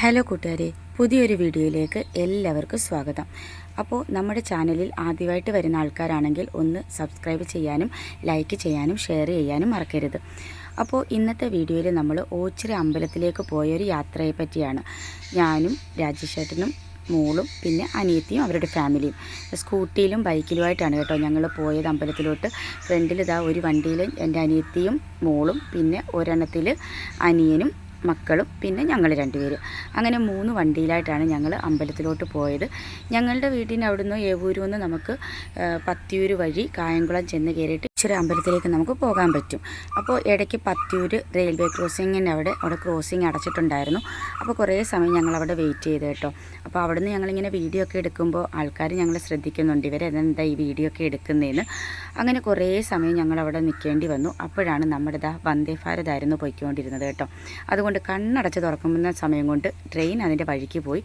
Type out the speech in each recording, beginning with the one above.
Hello കൂട്ടുകാരെ പുതിയൊരു വീഡിയോയിലേക്ക് എല്ലാവർക്കും സ്വാഗതം. അപ്പോൾ നമ്മുടെ ചാനലിൽ ആദ്യമായിട്ട് വരുന്ന ആൾക്കാരാണെങ്കിൽ ഒന്ന് സബ്സ്ക്രൈബ് ചെയ്യാനും ലൈക്ക് ചെയ്യാനും ഷെയർ ചെയ്യാനും മറക്കരുത്. അപ്പോൾ ഇന്നത്തെ വീഡിയോയിൽ നമ്മൾ ഓച്ചിറ അമ്പലത്തിലേക്ക് പോയൊരു യാത്രയെ പറ്റിയാണ്. ഞാനും രാജേഷേട്ടനും മോളും പിന്നെ അനിയത്തിയും അവരുടെ ഫാമിലിയും. സ്കൂട്ടിയിലും ബൈക്കിലുമായിട്ടാണ് കേട്ടോ ഞങ്ങൾ പോയത് അമ്പലത്തിലോട്ട്. ഫ്രണ്ടിൽ ഇതാ ഒരു വണ്ടിയിൽ എന്റെ അനിയത്തിയും മോളും പിന്നെ ഒരെണ്ണത്തിൽ അനിയനും മക്കളും പിന്നെ ഞങ്ങൾ രണ്ടുപേരും. അങ്ങനെ മൂന്ന് വണ്ടിയിലായിട്ടാണ് ഞങ്ങൾ അമ്പലത്തിലോട്ട് പോയത്. ഞങ്ങളുടെ വീട്ടിന്റെ അവിടുന്ന് ഏവൂരിൽ നിന്ന് നമുക്ക് പത്തിയൂർ വഴി കായംകുളം ചെന്ന് കയറിയിട്ട് ഇച്ചിരി അമ്പലത്തിലേക്ക് നമുക്ക് പോകാൻ പറ്റും. അപ്പോൾ ഇടയ്ക്ക് പത്തിയൂർ റെയിൽവേ ക്രോസിങ്ങിന്റെ അവിടെ അവിടെ ക്രോസിങ് അടച്ചിട്ടുണ്ടായിരുന്നു. അപ്പോൾ കുറേ സമയം ഞങ്ങൾ അവിടെ വെയിറ്റ് ചെയ്ത് കേട്ടോ. അപ്പോൾ അവിടുന്ന് ഞങ്ങളിങ്ങനെ വീഡിയോ ഒക്കെ എടുക്കുമ്പോൾ ആൾക്കാർ ഞങ്ങൾ ശ്രദ്ധിക്കുന്നുണ്ട്. ഇവരെന്താ ഈ വീഡിയോ ഒക്കെ എടുക്കുന്നതെന്ന് അങ്ങനെ കുറേ സമയം ഞങ്ങൾ അവിടെ നിൽക്കേണ്ടി വന്നു. അപ്പോഴാണ് നമ്മുടെ ദാ വന്ദേ ഭാരത് ആയിരുന്നു പോയിക്കൊണ്ടിരുന്നത് കേട്ടോ. അതുകൊണ്ട് കണ്ണടച്ച് തുറക്കുന്ന സമയം കൊണ്ട് ട്രെയിൻ അതിന്റെ വഴിക്ക് പോയി.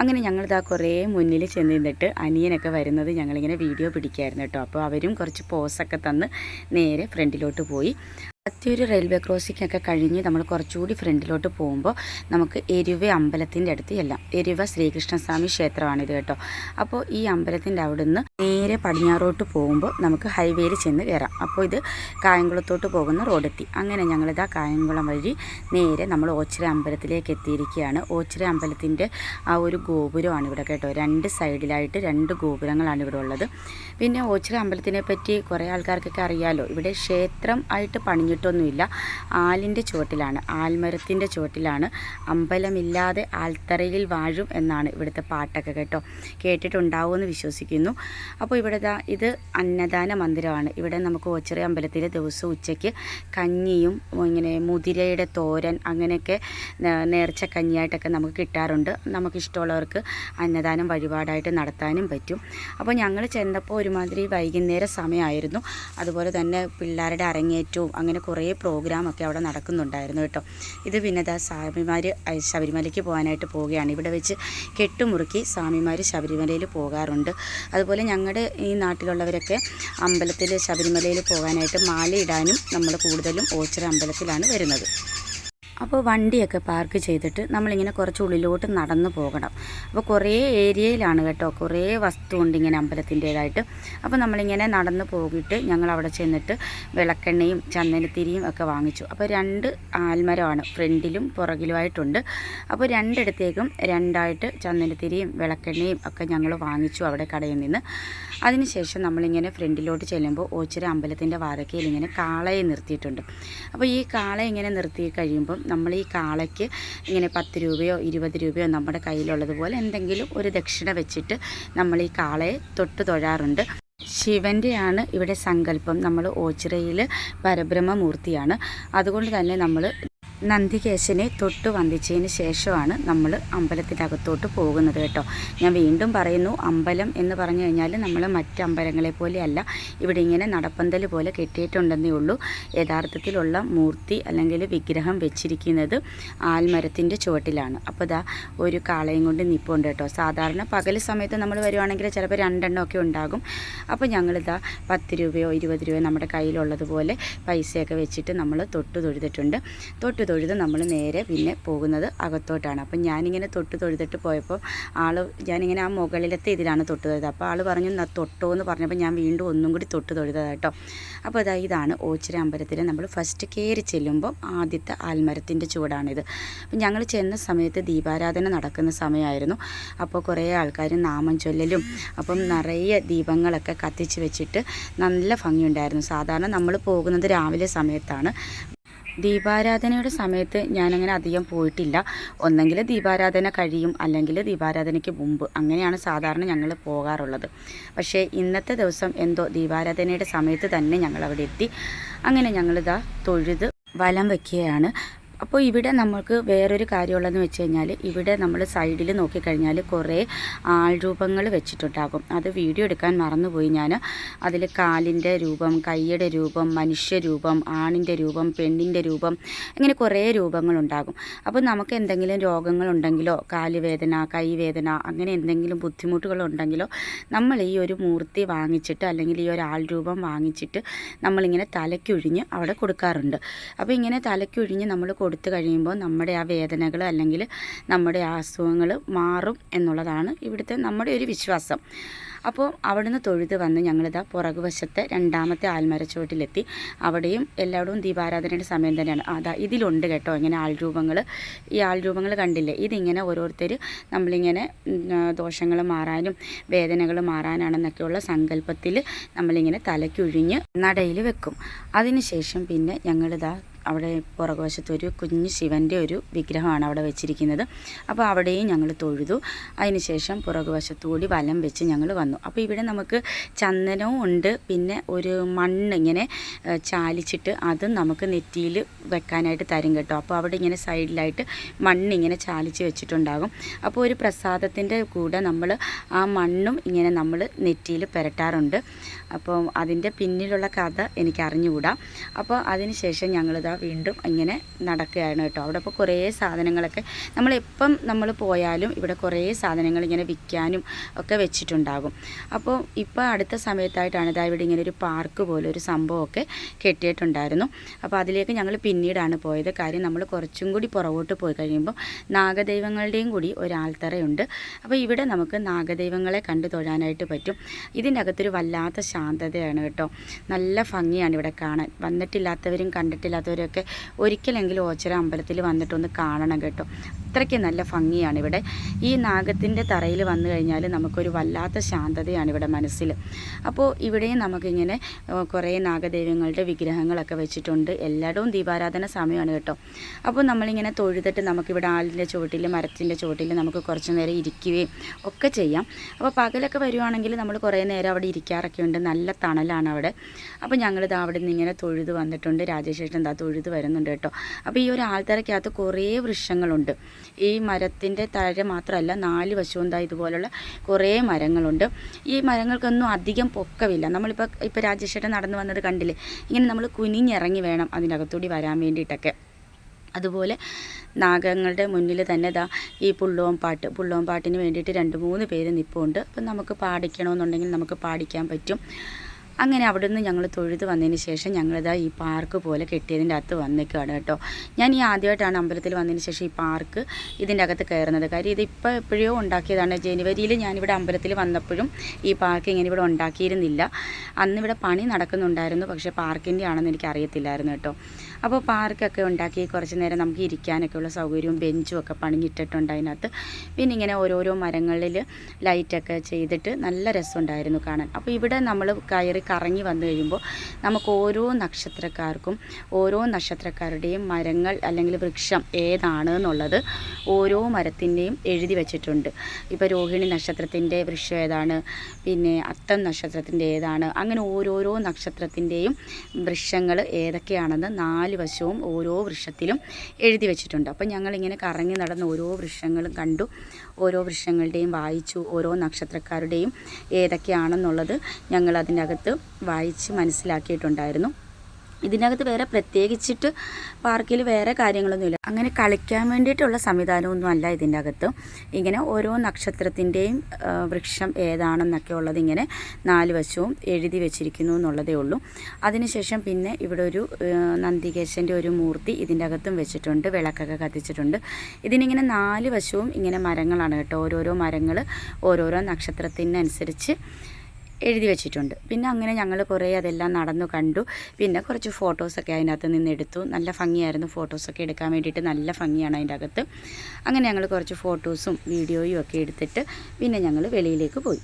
അങ്ങനെ ഞങ്ങൾ ദാ കുറേ മുന്നിൽ ചെന്ന് നിന്നിട്ട് അനിയനൊക്കെ വരുന്നത് ഞങ്ങളിങ്ങനെ വീഡിയോ പിടിക്കായിരുന്നു കേട്ടോ. അപ്പോൾ അവരും കുറച്ച് പോസൊക്കെ തന്ന് നേരെ ഫ്രണ്ടിലോട്ട് പോയി. അത്യൊരു റെയിൽവേ ക്രോസിംഗ് ഒക്കെ കഴിഞ്ഞ് നമ്മൾ കുറച്ചുകൂടി ഫ്രണ്ടിലോട്ട് പോകുമ്പോൾ നമുക്ക് എരുവ അമ്പലത്തിന്റെ അടുത്ത് എല്ലാം എരുവ ശ്രീകൃഷ്ണസ്വാമി ക്ഷേത്രമാണിത് കേട്ടോ. അപ്പോൾ ഈ അമ്പലത്തിന്റെ അവിടുന്ന് നേരെ പടിഞ്ഞാറോട്ട് പോകുമ്പോൾ നമുക്ക് ഹൈവേയിൽ ചെന്ന് കയറാം. അപ്പോൾ ഇത് കായംകുളത്തോട്ട് പോകുന്ന റോഡെത്തി. അങ്ങനെ ഞങ്ങളിതാ കായംകുളം വഴി നേരെ നമ്മൾ ഓച്ചിറ അമ്പലത്തിലേക്ക് എത്തിയിരിക്കുകയാണ്. ഓച്ചിറ അമ്പലത്തിന്റെ ആ ഒരു ഗോപുരമാണ് ഇവിടെ കേട്ടോ. രണ്ട് സൈഡിലായിട്ട് രണ്ട് ഗോപുരങ്ങളാണ് ഇവിടെ ഉള്ളത്. പിന്നെ ഓച്ചിറ അമ്പലത്തിനെ പറ്റി കുറേ ആൾക്കാർക്കൊക്കെ അറിയാലോ. ഇവിടെ ക്ഷേത്രം ആയിട്ട് പണിഞ്ഞിട്ടൊന്നുമില്ല ആലിന്റെ ചുവട്ടിലാണ് ആൽമരത്തിന്റെ ചുവട്ടിലാണ്. അമ്പലമില്ലാതെ ആൽത്തറയിൽ വാഴും എന്നാണ് ഇവിടുത്തെ പാട്ടൊക്കെ കേട്ടോ. കേട്ടിട്ടുണ്ടാവുമെന്ന് വിശ്വസിക്കുന്നു. അപ്പോൾ ഇവിടെ ഇത് അന്നദാന മന്ദിരമാണ്. ഇവിടെ നമുക്ക് ഓച്ചിറ അമ്പലത്തിൽ ദിവസം ഉച്ചയ്ക്ക് കഞ്ഞിയും ഇങ്ങനെ മുതിരയുടെ തോരൻ അങ്ങനെയൊക്കെ നേർച്ച കഞ്ഞിയായിട്ടൊക്കെ നമുക്ക് കിട്ടാറുണ്ട്. നമുക്കിഷ്ടമുള്ളവർക്ക് അന്നദാനം വഴിപാടായിട്ട് നടത്താനും പറ്റും. അപ്പോൾ ഞങ്ങൾ ചെന്നപ്പോൾ ഒരുമാതിരി വൈകുന്നേര സമയമായിരുന്നു. അതുപോലെ തന്നെ പിള്ളേരുടെ അരങ്ങേറ്റവും അങ്ങനെ കുറേ പ്രോഗ്രാമൊക്കെ അവിടെ നടക്കുന്നുണ്ടായിരുന്നു കേട്ടോ. ഇത് പിന്നെ ദാ സ്വാമിമാർ ശബരിമലയ്ക്ക് പോകാനായിട്ട് പോവുകയാണ്. ഇവിടെ വെച്ച് കെട്ടുമുറുക്കി സ്വാമിമാർ ശബരിമലയിൽ പോകാറുണ്ട്. അതുപോലെ ഞങ്ങളുടെ ഈ നാട്ടിലുള്ളവരൊക്കെ അമ്പലത്തിൽ ശബരിമലയിൽ പോകാനായിട്ട് മാലയിടാനും നമ്മൾ കൂടുതലും ഓച്ചിറ അമ്പലത്തിലാണ് വരുന്നത്. അപ്പോൾ വണ്ടിയൊക്കെ പാർക്ക് ചെയ്തിട്ട് നമ്മളിങ്ങനെ കുറച്ച് ഉള്ളിലോട്ട് നടന്നു പോകണം. അപ്പോൾ കുറേ ഏരിയയിലാണ് കേട്ടോ. കുറേ വസ്തു ഉണ്ട് ഇങ്ങനെ അമ്പലത്തിന്റേതായിട്ട്. അപ്പോൾ നമ്മളിങ്ങനെ നടന്നു പോയിട്ട് ഞങ്ങൾ അവിടെ ചെന്നിട്ട് വിളക്കെണ്ണയും ചന്ദനത്തിരിയും ഒക്കെ വാങ്ങിച്ചു. അപ്പോൾ രണ്ട് ആൽമരമാണ് ഫ്രണ്ടിലും പുറകിലുമായിട്ടുണ്ട്. അപ്പോൾ രണ്ടിടത്തേക്കും രണ്ടായിട്ട് ചന്ദനത്തിരിയും വിളക്കെണ്ണയും ഒക്കെ ഞങ്ങൾ വാങ്ങിച്ചു അവിടെ കടയിൽ നിന്ന്. അതിനുശേഷം നമ്മളിങ്ങനെ ഫ്രണ്ടിലോട്ട് ചെല്ലുമ്പോൾ ഓച്ചിര അമ്പലത്തിന്റെ വാരക്കയിൽ ഇങ്ങനെ കാളയെ നിർത്തിയിട്ടുണ്ട്. അപ്പോൾ ഈ കാളയെ ഇങ്ങനെ നിർത്തി കഴിയുമ്പം നമ്മൾ ഈ കാളയ്ക്ക് ഇങ്ങനെ പത്ത് രൂപയോ ഇരുപത് രൂപയോ നമ്മുടെ കയ്യിലുള്ളതുപോലെ എന്തെങ്കിലും ഒരു ദക്ഷിണ വെച്ചിട്ട് നമ്മൾ ഈ കാളയെ തൊട്ട് തൊഴാറുണ്ട്. ശിവന്റെയാണ് ഇവിടെ സങ്കല്പം. നമ്മൾ ഓച്ചിറയിൽ പരബ്രഹ്മമൂർത്തിയാണ് അതുകൊണ്ട് തന്നെ നമ്മൾ നന്ദികേശനെ തൊട്ട് വന്ദിച്ചതിന് ശേഷമാണ് നമ്മൾ അമ്പലത്തിന്റെ അകത്തോട്ട് പോകുന്നത് കേട്ടോ. ഞാൻ വീണ്ടും പറയുന്നു അമ്പലം എന്ന് പറഞ്ഞു കഴിഞ്ഞാൽ നമ്മൾ മറ്റ് അമ്പലങ്ങളെ പോലെയല്ല ഇവിടെ ഇങ്ങനെ നടപ്പന്തൽ പോലെ കെട്ടിയിട്ടുണ്ടെന്നേ ഉള്ളൂ. യഥാർത്ഥത്തിലുള്ള മൂർത്തി അല്ലെങ്കിൽ വിഗ്രഹം വെച്ചിരിക്കുന്നത് ആൽമരത്തിന്റെ ചുവട്ടിലാണ്. അപ്പോൾ ദാ ഒരു കാളയും കൊണ്ട് നിപ്പുണ്ട് കേട്ടോ. സാധാരണ പകൽ സമയത്ത് നമ്മൾ വരുവാണെങ്കിൽ ചിലപ്പോൾ രണ്ടെണ്ണം ഒക്കെ ഉണ്ടാകും. അപ്പോൾ ഞങ്ങളിതാ പത്ത് രൂപയോ ഇരുപത് രൂപയോ നമ്മുടെ കയ്യിലുള്ളതുപോലെ പൈസയൊക്കെ വെച്ചിട്ട് നമ്മൾ തൊട്ട് തൊഴുതിട്ടുണ്ട്. തൊട്ട് തൊഴുത് നമ്മൾ നേരെ പിന്നെ പോകുന്നത് അകത്തോട്ടാണ്. അപ്പം ഞാനിങ്ങനെ തൊട്ട് തൊഴുതിട്ട് പോയപ്പോൾ ആൾ ഞാനിങ്ങനെ ആ മുകളിലത്തെ ഇതിലാണ് തൊട്ട് തൊഴുത് അപ്പോൾ ആൾ പറഞ്ഞു "ന- തൊട്ടോ എന്ന് പറഞ്ഞപ്പോൾ ഞാൻ വീണ്ടും ഒന്നും കൂടി തൊട്ട് തൊഴുതതാണ് കേട്ടോ. അപ്പോൾ അതാ ഇതാണ് ഓച്ചിര അമ്പലത്തിൽ നമ്മൾ ഫസ്റ്റ് കയറി ചെല്ലുമ്പോൾ ആദ്യത്തെ ആൽമരത്തിന്റെ ചൂടാണിത് അപ്പം ഞങ്ങൾ ചെന്ന സമയത്ത് ദീപാരാധന നടക്കുന്ന സമയമായിരുന്നു. അപ്പോൾ കുറേ ആൾക്കാർ നാമം ചൊല്ലലും അപ്പം നിറയെ ദീപങ്ങളൊക്കെ കത്തിച്ച് വെച്ചിട്ട് നല്ല ഭംഗിയുണ്ടായിരുന്നു. സാധാരണ നമ്മൾ പോകുന്നത് രാവിലെ സമയത്താണ്. ദീപാരാധനയുടെ സമയത്ത് ഞാനങ്ങനെ അധികം പോയിട്ടില്ല. ഒന്നെങ്കിൽ ദീപാരാധന കഴിയും അല്ലെങ്കിൽ ദീപാരാധനയ്ക്ക് മുമ്പ്. അങ്ങനെയാണ് സാധാരണ ഞങ്ങൾ പോകാറുള്ളത്. പക്ഷേ ഇന്നത്തെ ദിവസം എന്തോ ദീപാരാധനയുടെ സമയത്ത് തന്നെ ഞങ്ങൾ അവിടെ എത്തി. അങ്ങനെ ഞങ്ങളിതാ തൊഴുത് വലം വയ്ക്കുകയാണ് അപ്പോൾ ഇവിടെ നമുക്ക് വേറൊരു കാര്യമുള്ളതെന്ന് വെച്ച് കഴിഞ്ഞാൽ ഇവിടെ നമ്മൾ സൈഡിൽ നോക്കിക്കഴിഞ്ഞാൽ കുറേ ആൾരൂപങ്ങൾ വെച്ചിട്ടുണ്ടാകും. അത് വീഡിയോ എടുക്കാൻ മറന്നുപോയി ഞാൻ അതിൽ കാലിന്റെ രൂപം കൈയുടെ രൂപം മനുഷ്യരൂപം ആണിന്റെ രൂപം പെണ്ണിന്റെ രൂപം ഇങ്ങനെ കുറേ രൂപങ്ങളുണ്ടാകും. അപ്പോൾ നമുക്ക് എന്തെങ്കിലും രോഗങ്ങളുണ്ടെങ്കിലോ കാലുവേദന കൈവേദന അങ്ങനെ എന്തെങ്കിലും ബുദ്ധിമുട്ടുകളുണ്ടെങ്കിലോ നമ്മൾ ഈ ഒരു മൂർത്തി വാങ്ങിച്ചിട്ട് അല്ലെങ്കിൽ ഈ ഒരു ആൾ രൂപം വാങ്ങിച്ചിട്ട് നമ്മളിങ്ങനെ തലയ്ക്കൊഴിഞ്ഞ് അവിടെ കൊടുക്കാറുണ്ട്. അപ്പോൾ ഇങ്ങനെ തലയ്ക്കൊഴിഞ്ഞ് നമ്മൾ കൊടുത്തു കഴിയുമ്പോൾ നമ്മുടെ ആ വേദനകൾ അല്ലെങ്കിൽ നമ്മുടെ ആ അസുഖങ്ങൾ മാറും എന്നുള്ളതാണ് ഇവിടുത്തെ നമ്മുടെ ഒരു വിശ്വാസം. അപ്പോൾ അവിടുന്ന് തൊഴുത് വന്ന് ഞങ്ങളിതാ പുറകുവശത്തെ രണ്ടാമത്തെ ആൽമരച്ചുവട്ടിലെത്തി. അവിടെയും എല്ലായിടവും ദീപാരാധനയുടെ സമയം തന്നെയാണ്. അതാ ഇതിലുണ്ട് കേട്ടോ ഇങ്ങനെ ആൾരൂപങ്ങൾ. ഈ ആൾരൂപങ്ങൾ കണ്ടില്ലേ? ഇതിങ്ങനെ ഓരോരുത്തർ നമ്മളിങ്ങനെ ദോഷങ്ങൾ മാറാനും വേദനകൾ മാറാനാണെന്നൊക്കെയുള്ള സങ്കല്പത്തിൽ നമ്മളിങ്ങനെ തലയ്ക്കൊഴിഞ്ഞ് നടയിൽ വെക്കും. അതിനുശേഷം പിന്നെ ഞങ്ങളിതാ അവിടെ പുറകുവശത്ത് ഒരു കുഞ്ഞ് ശിവന്റെ ഒരു വിഗ്രഹമാണ് അവിടെ വെച്ചിരിക്കുന്നത്. അപ്പോൾ അവിടെയും ഞങ്ങൾ തൊഴുതു. അതിനുശേഷം പുറകുവശത്തുകൂടി വലം വെച്ച് ഞങ്ങൾ വന്നു. അപ്പോൾ ഇവിടെ നമുക്ക് ചന്ദനവും ഉണ്ട്. പിന്നെ ഒരു മണ്ണ് ഇങ്ങനെ ചാലിച്ചിട്ട് അതും നമുക്ക് നെറ്റിയിൽ വെക്കാനായിട്ട് തരും കേട്ടോ. അപ്പോൾ അവിടെ ഇങ്ങനെ സൈഡിലായിട്ട് മണ്ണിങ്ങനെ ചാലിച്ച് വെച്ചിട്ടുണ്ടാകും. അപ്പോൾ ഒരു പ്രസാദത്തിന്റെ കൂടെ നമ്മൾ ആ മണ്ണും ഇങ്ങനെ നമ്മൾ നെറ്റിയിൽ പുരട്ടാറുണ്ട്. അപ്പോൾ അതിന്റെ പിന്നിലുള്ള കഥ എനിക്ക് അറിഞ്ഞുകൂടാ അപ്പോൾ അതിന് ശേഷം ഞങ്ങളിതാ വീണ്ടും ഇങ്ങനെ നടക്കുകയാണ് കേട്ടോ. അവിടെ ഇപ്പോൾ കുറേ സാധനങ്ങളൊക്കെ നമ്മളെപ്പം നമ്മൾ പോയാലും ഇവിടെ കുറേ സാധനങ്ങൾ ഇങ്ങനെ വിൽക്കാനും ഒക്കെ വെച്ചിട്ടുണ്ടാകും. അപ്പോൾ ഇപ്പോൾ അടുത്ത സമയത്തായിട്ടാണ് ഇതാ ഇവിടെ ഇങ്ങനെ ഒരു പാർക്ക് പോലെ ഒരു സംഭവമൊക്കെ കെട്ടിയിട്ടുണ്ടായിരുന്നു. അപ്പോൾ അതിലേക്ക് ഞങ്ങൾ പിന്നീടാണ് പോയത്. കാര്യം നമ്മൾ കുറച്ചും കൂടി പുറകോട്ട് പോയി കഴിയുമ്പോൾ നാഗദൈവങ്ങളുടെയും കൂടി ഒരാൾത്തറയുണ്ട്. അപ്പോൾ ഇവിടെ നമുക്ക് നാഗദൈവങ്ങളെ കണ്ടു തൊഴാനായിട്ട് പറ്റും. ഇതിന്റെ അകത്തൊരു വല്ലാത്ത ശാന്തതയാണ് കേട്ടോ. നല്ല ഭംഗിയാണ് ഇവിടെ കാണാൻ. വന്നിട്ടില്ലാത്തവരും കണ്ടിട്ടില്ലാത്തവരും ഒക്കെ ഒരിക്കലെങ്കിലും ഓച്ചിറ അമ്പലത്തിൽ വന്നിട്ടൊന്ന് കാണണം കേട്ടോ. അത്രയ്ക്ക് നല്ല ഭംഗിയാണ് ഇവിടെ ഈ നാഗത്തിന്റെ തറയിൽ വന്നു കഴിഞ്ഞാൽ നമുക്കൊരു വല്ലാത്ത ശാന്തതയാണ് ഇവിടെ മനസ്സിൽ അപ്പോൾ ഇവിടെയും നമുക്കിങ്ങനെ കുറേ നാഗദൈവങ്ങളുടെ വിഗ്രഹങ്ങളൊക്കെ വെച്ചിട്ടുണ്ട്. എല്ലായിടവും ദീപാരാധന സമയമാണ് കേട്ടോ. അപ്പോൾ നമ്മളിങ്ങനെ തൊഴുതിട്ട് നമുക്കിവിടെ ആളിന്റെ ചുവട്ടിൽ മരത്തിന്റെ ചുവട്ടിൽ നമുക്ക് കുറച്ച് നേരം ഇരിക്കുകയും ഒക്കെ ചെയ്യാം. അപ്പോൾ പകലൊക്കെ വരുവാണെങ്കിൽ നമ്മൾ കുറേ നേരം അവിടെ ഇരിക്കാറൊക്കെ ഉണ്ട് നല്ല തണലാണ് അവിടെ. അപ്പോൾ ഞങ്ങളിത് അവിടെ നിന്ന് ഇങ്ങനെ തൊഴുത് വന്നിട്ടുണ്ട്. രാജശേഷൻ എന്താ തൊഴുത് വരുന്നുണ്ട് കേട്ടോ. അപ്പോൾ ഈ ഒരു ആൽത്തറയ്ക്കകത്ത് കുറേ വൃക്ഷങ്ങളുണ്ട്. ഈ മരത്തിന്റെ താഴെ മാത്രമല്ല നാല് വശവും എന്താ ഇതുപോലുള്ള കുറേ മരങ്ങളുണ്ട്. ഈ മരങ്ങൾക്കൊന്നും അധികം പൊക്കമില്ല നമ്മളിപ്പോൾ ഇപ്പോൾ രാജേഷേട്ടൻ നടന്നു വന്നത് കണ്ടില്ലേ? ഇങ്ങനെ നമ്മൾ കുനിഞ്ഞിറങ്ങി വേണം അതിനകത്തൂടി വരാൻ വേണ്ടിയിട്ടൊക്കെ. അതുപോലെ നാഗങ്ങളുടെ മുന്നിൽ തന്നെ ദാ ഈ പുള്ളോം പാട്ട് പുള്ളോം പാട്ടിന് വേണ്ടിയിട്ട് രണ്ട് മൂന്ന് പേര് നിൽപ്പുണ്ട് അപ്പം നമുക്ക് പാടിക്കണമെന്നുണ്ടെങ്കിൽ നമുക്ക് പാടിക്കാൻ പറ്റും. അങ്ങനെ അവിടെ നിന്ന് ഞങ്ങൾ തൊഴുത് വന്നതിന് ശേഷം ഞങ്ങളിതാ ഈ പാർക്ക് പോലെ കെട്ടിയതിന്റെ അകത്ത് വന്നേക്കാണ് കേട്ടോ. ഞാൻ ഈ ആദ്യമായിട്ടാണ് അമ്പലത്തിൽ വന്നതിന് ശേഷം ഈ പാർക്ക് ഇതിന്റെ അകത്ത് കയറുന്നത്. കാര്യം ഇതിപ്പോൾ എപ്പോഴോ ഉണ്ടാക്കിയതാണ് ജനുവരിയിൽ ഞാനിവിടെ അമ്പലത്തിൽ വന്നപ്പോഴും ഈ പാർക്ക് ഇങ്ങനെ ഇവിടെ ഉണ്ടാക്കിയിരുന്നില്ല. അന്നിവിടെ പണി നടക്കുന്നുണ്ടായിരുന്നു. പക്ഷേ പാർക്കിന്റെ ആണെന്ന് എനിക്ക് അറിയത്തില്ലായിരുന്നു കേട്ടോ. അപ്പോൾ പാർക്കൊക്കെ ഉണ്ടാക്കി കുറച്ച് നേരം നമുക്ക് ഇരിക്കാനൊക്കെ ഉള്ള സൗകര്യവും ബെഞ്ചും ഒക്കെ പണിഞ്ഞിട്ടിട്ടുണ്ട് അതിനകത്ത്. പിന്നെ ഇങ്ങനെ ഓരോരോ മരങ്ങളിൽ ലൈറ്റൊക്കെ ചെയ്തിട്ട് നല്ല രസമുണ്ടായിരുന്നു കാണാൻ. അപ്പോൾ ഇവിടെ നമ്മൾ കയറി കറങ്ങി വന്നു കഴിയുമ്പോൾ നമുക്ക് ഓരോ നക്ഷത്രക്കാർക്കും ഓരോ നക്ഷത്രക്കാരുടെയും മരങ്ങൾ അല്ലെങ്കിൽ വൃക്ഷം ഏതാണ് എന്നുള്ളത് ഓരോ മരത്തിന്റെയും എഴുതി വെച്ചിട്ടുണ്ട്. ഇപ്പോൾ രോഹിണി നക്ഷത്രത്തിന്റെ വൃക്ഷം ഏതാണ്? പിന്നെ അത്തം നക്ഷത്രത്തിന്റെ ഏതാണ്? അങ്ങനെ ഓരോരോ നക്ഷത്രത്തിന്റെയും വൃക്ഷങ്ങൾ ഏതൊക്കെയാണെന്ന് നാല് വശവും ഓരോ വൃക്ഷത്തിലും എഴുതി വെച്ചിട്ടുണ്ട്. അപ്പോൾ ഞങ്ങളിങ്ങനെ കറങ്ങി നടന്ന് ഓരോ വൃക്ഷങ്ങളും കണ്ടു. ഓരോ വൃക്ഷങ്ങളുടെയും വായിച്ചു. ഓരോ നക്ഷത്രക്കാരുടെയും ഏതൊക്കെയാണെന്നുള്ളത് ഞങ്ങൾ അതിനകത്ത് വായിച്ച് മനസ്സിലാക്കിയിട്ടുണ്ടായിരുന്നു. ഇതിനകത്ത് വേറെ പ്രത്യേകിച്ചിട്ട് പാർക്കിൽ വേറെ കാര്യങ്ങളൊന്നുമില്ല. അങ്ങനെ കളിക്കാൻ വേണ്ടിയിട്ടുള്ള സംവിധാനമൊന്നും അല്ല ഇതിന്റെ അകത്ത് ഇങ്ങനെ ഓരോ നക്ഷത്രത്തിന്റെയും വൃക്ഷം ഏതാണെന്നൊക്കെ ഉള്ളത് ഇങ്ങനെ നാല് വശവും എഴുതി വെച്ചിരിക്കുന്നു എന്നുള്ളതേ ഉള്ളൂ. അതിനുശേഷം പിന്നെ ഇവിടെ ഒരു നന്ദികേശന്റെ ഒരു മൂർത്തി ഇതിന്റെ അകത്തും വെച്ചിട്ടുണ്ട് വിളക്കൊക്കെ കത്തിച്ചിട്ടുണ്ട്. ഇതിനിങ്ങനെ നാല് വശവും ഇങ്ങനെ മരങ്ങളാണ് കേട്ടോ. ഓരോരോ മരങ്ങൾ ഓരോരോ നക്ഷത്രത്തിനനുസരിച്ച് എഴുതി വെച്ചിട്ടുണ്ട്. പിന്നെ അങ്ങനെ ഞങ്ങൾ കുറേ അതെല്ലാം നടന്നു കണ്ടു. പിന്നെ കുറച്ച് ഫോട്ടോസൊക്കെ അതിനകത്ത് നിന്ന് എടുത്തു. നല്ല ഭംഗിയായിരുന്നു ഫോട്ടോസൊക്കെ എടുക്കാൻ വേണ്ടിയിട്ട്. നല്ല ഭംഗിയാണ് അതിന്റെ അകത്ത്. അങ്ങനെ ഞങ്ങൾ കുറച്ച് ഫോട്ടോസും വീഡിയോയും ഒക്കെ എടുത്തിട്ട് പിന്നെ ഞങ്ങൾ വെളിയിലേക്ക് പോയി.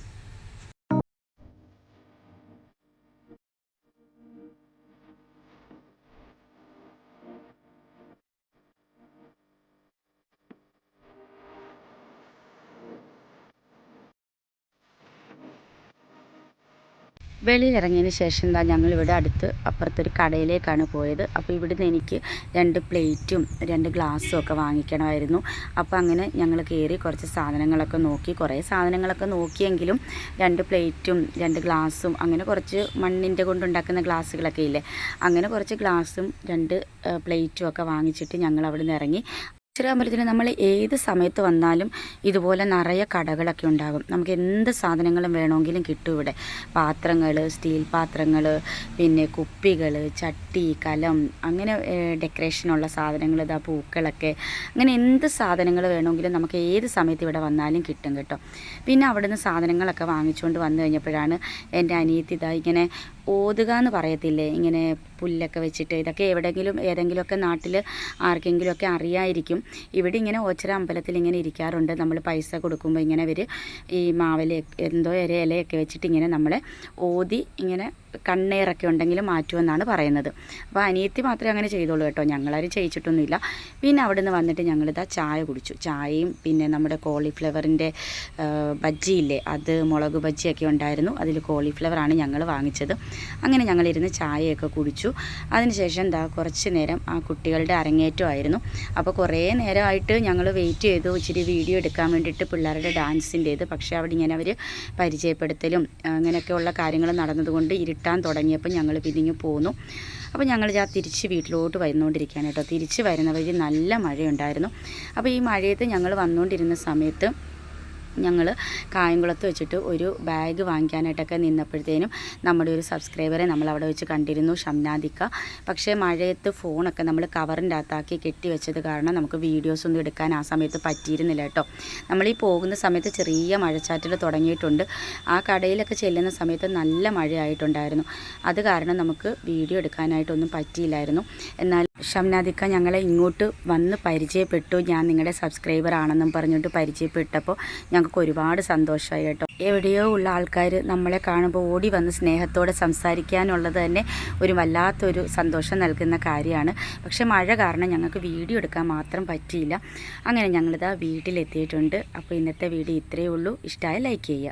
വെളിയിൽ ഇറങ്ങിയതിന് ശേഷം എന്താ ഞങ്ങളിവിടെ അടുത്ത് അപ്പുറത്തൊരു കടയിലേക്കാണ് പോയത്. അപ്പോൾ ഇവിടുന്ന് എനിക്ക് രണ്ട് പ്ലേറ്റും രണ്ട് ഗ്ലാസ്സും ഒക്കെ വാങ്ങിക്കണമായിരുന്നു. അപ്പോൾ അങ്ങനെ ഞങ്ങൾ കയറി കുറച്ച് സാധനങ്ങളൊക്കെ നോക്കി. കുറേ സാധനങ്ങളൊക്കെ നോക്കിയെങ്കിലും രണ്ട് പ്ലേറ്റും രണ്ട് ഗ്ലാസ്സും അങ്ങനെ കുറച്ച് മണ്ണിന്റെ കൊണ്ടുണ്ടാക്കുന്ന ഗ്ലാസ്സുകളൊക്കെ ഇല്ലേ? അങ്ങനെ കുറച്ച് ഗ്ലാസ്സും രണ്ട് പ്ലേറ്റും ഒക്കെ വാങ്ങിച്ചിട്ട് ഞങ്ങൾ അവിടെ നിന്ന് ഇറങ്ങി. ചെറിയ അമ്പലത്തിൽ നമ്മൾ ഏത് സമയത്ത് വന്നാലും ഇതുപോലെ നിറയെ കടകളൊക്കെ ഉണ്ടാകും. നമുക്ക് എന്ത് സാധനങ്ങളും വേണമെങ്കിലും കിട്ടും ഇവിടെ. പാത്രങ്ങൾ സ്റ്റീൽ പാത്രങ്ങൾ പിന്നെ കുപ്പികൾ ചട്ടി കലം അങ്ങനെ ഡെക്കറേഷനുള്ള സാധനങ്ങൾ ഇതാ പൂക്കളൊക്കെ. അങ്ങനെ എന്ത് സാധനങ്ങൾ വേണമെങ്കിലും നമുക്ക് ഏത് സമയത്ത് ഇവിടെ വന്നാലും കിട്ടും കേട്ടോ. പിന്നെ അവിടുന്ന് സാധനങ്ങളൊക്കെ വാങ്ങിച്ചുകൊണ്ട് വന്നു കഴിഞ്ഞപ്പോഴാണ് എന്റെ അനിയത്തി ഇതാ ഇങ്ങനെ ഓതുക എന്ന് പറയത്തില്ലേ? ഇങ്ങനെ പുല്ലൊക്കെ വെച്ചിട്ട് ഇതൊക്കെ എവിടെയെങ്കിലും ഏതെങ്കിലുമൊക്കെ നാട്ടിൽ ആർക്കെങ്കിലുമൊക്കെ അറിയായിരിക്കും. ഇവിടെ ഇങ്ങനെ ഓച്ചിറ അമ്പലത്തിൽ ഇങ്ങനെ ഇരിക്കാറുണ്ട്. നമ്മൾ പൈസ കൊടുക്കുമ്പോൾ ഇങ്ങനെ അവർ ഈ മാവല എന്തോ ഇര ഇലയൊക്കെ വെച്ചിട്ട് ഇങ്ങനെ നമ്മളെ ഓതി ഇങ്ങനെ കണ്ണേറൊക്കെ ഉണ്ടെങ്കിൽ മാറ്റുമെന്നാണ് പറയുന്നത്. അപ്പോൾ അനിയത്തി മാത്രമേ അങ്ങനെ ചെയ്തോളൂ കേട്ടോ. ഞങ്ങളാരും ചെയ്യിച്ചിട്ടൊന്നുമില്ല. പിന്നെ അവിടെ നിന്ന് വന്നിട്ട് ഞങ്ങളിതാ ചായ കുടിച്ചു. ചായയും പിന്നെ നമ്മുടെ കോളിഫ്ലവറിന്റെ ബജ്ജിയില്ലേ അത് മുളക് ബജ്ജിയൊക്കെ ഉണ്ടായിരുന്നു. അതിൽ കോളിഫ്ലവറാണ് ഞങ്ങൾ വാങ്ങിച്ചത്. അങ്ങനെ ഞങ്ങളിരുന്ന് ചായയൊക്കെ കുടിച്ചു. അതിനുശേഷം എന്താ കുറച്ച് നേരം ആ കുട്ടികളുടെ അരങ്ങേറ്റമായിരുന്നു അപ്പോൾ കുറേ നേരമായിട്ട് ഞങ്ങൾ വെയിറ്റ് ചെയ്തു. ഇച്ചിരി വീഡിയോ എടുക്കാൻ വേണ്ടിയിട്ട് പിള്ളേരുടെ ഡാൻസിന്റേത്. പക്ഷേ അവിടെ ഇങ്ങനെ അവർ പരിചയപ്പെടുത്തലും അങ്ങനെയൊക്കെയുള്ള കാര്യങ്ങൾ നടന്നതുകൊണ്ട് ഇരുട്ടാൻ തുടങ്ങിയപ്പോൾ ഞങ്ങൾ പിന്നിങ്ങ് പോന്നു. അപ്പോൾ ഞങ്ങൾ ആ തിരിച്ച് വീട്ടിലോട്ട് വരുന്നുകൊണ്ടിരിക്കുകയാണ് കേട്ടോ. തിരിച്ച് വരുന്ന വഴി നല്ല മഴയുണ്ടായിരുന്നു. അപ്പോൾ ഈ മഴയത്ത് ഞങ്ങൾ വന്നുകൊണ്ടിരുന്ന സമയത്ത് ഞങ്ങൾ കായംകുളത്ത് വെച്ചിട്ട് ഒരു ബാഗ് വാങ്ങിക്കാനായിട്ടൊക്കെ നിന്നപ്പോഴത്തേനും നമ്മുടെ ഒരു സബ്സ്ക്രൈബറെ നമ്മൾ അവിടെ വെച്ച് കണ്ടിരുന്നു ഷംനാദിക്ക. പക്ഷേ മഴയത്ത് ഫോണൊക്കെ നമ്മൾ കവറിന്റെ അകത്താക്കി കെട്ടി വെച്ചത് കാരണം നമുക്ക് വീഡിയോസ് ഒന്നും എടുക്കാൻ ആ സമയത്ത് പറ്റിയിരുന്നില്ല കേട്ടോ. നമ്മൾ ഈ പോകുന്ന സമയത്ത് ചെറിയ മഴച്ചാറ്റൽ തുടങ്ങിയിട്ടുണ്ട്. ആ കടയിലൊക്കെ ചെല്ലുന്ന സമയത്ത് നല്ല മഴയായിട്ടുണ്ടായിരുന്നു. അത് കാരണം നമുക്ക് വീഡിയോ എടുക്കാനായിട്ടൊന്നും പറ്റിയില്ലായിരുന്നു. എന്നാൽ ഷംനാദിക്ക ഞങ്ങളെ ഇങ്ങോട്ട് വന്ന് പരിചയപ്പെട്ടു. ഞാൻ നിങ്ങളുടെ സബ്സ്ക്രൈബർ ആണെന്നും പറഞ്ഞിട്ട് പരിചയപ്പെട്ടപ്പോൾ ഞങ്ങൾക്ക് ഒരുപാട് സന്തോഷമായി കേട്ടോ. എവിടെയോ ഉള്ള ആൾക്കാർ നമ്മളെ കാണുമ്പോൾ ഓടി വന്ന് സ്നേഹത്തോടെ സംസാരിക്കാനുള്ളത് തന്നെ ഒരു വല്ലാത്തൊരു സന്തോഷം നൽകുന്ന കാര്യമാണ്. പക്ഷേ മഴ കാരണം ഞങ്ങൾക്ക് വീഡിയോ എടുക്കാൻ മാത്രം പറ്റിയില്ല. അങ്ങനെ ഞങ്ങളിതാ വീട്ടിലെത്തിയിട്ടുണ്ട്. അപ്പോൾ ഇന്നത്തെ വീഡിയോ ഇത്രയേ ഉള്ളൂ. ഇഷ്ടമായ ലൈക്ക് ചെയ്യുക.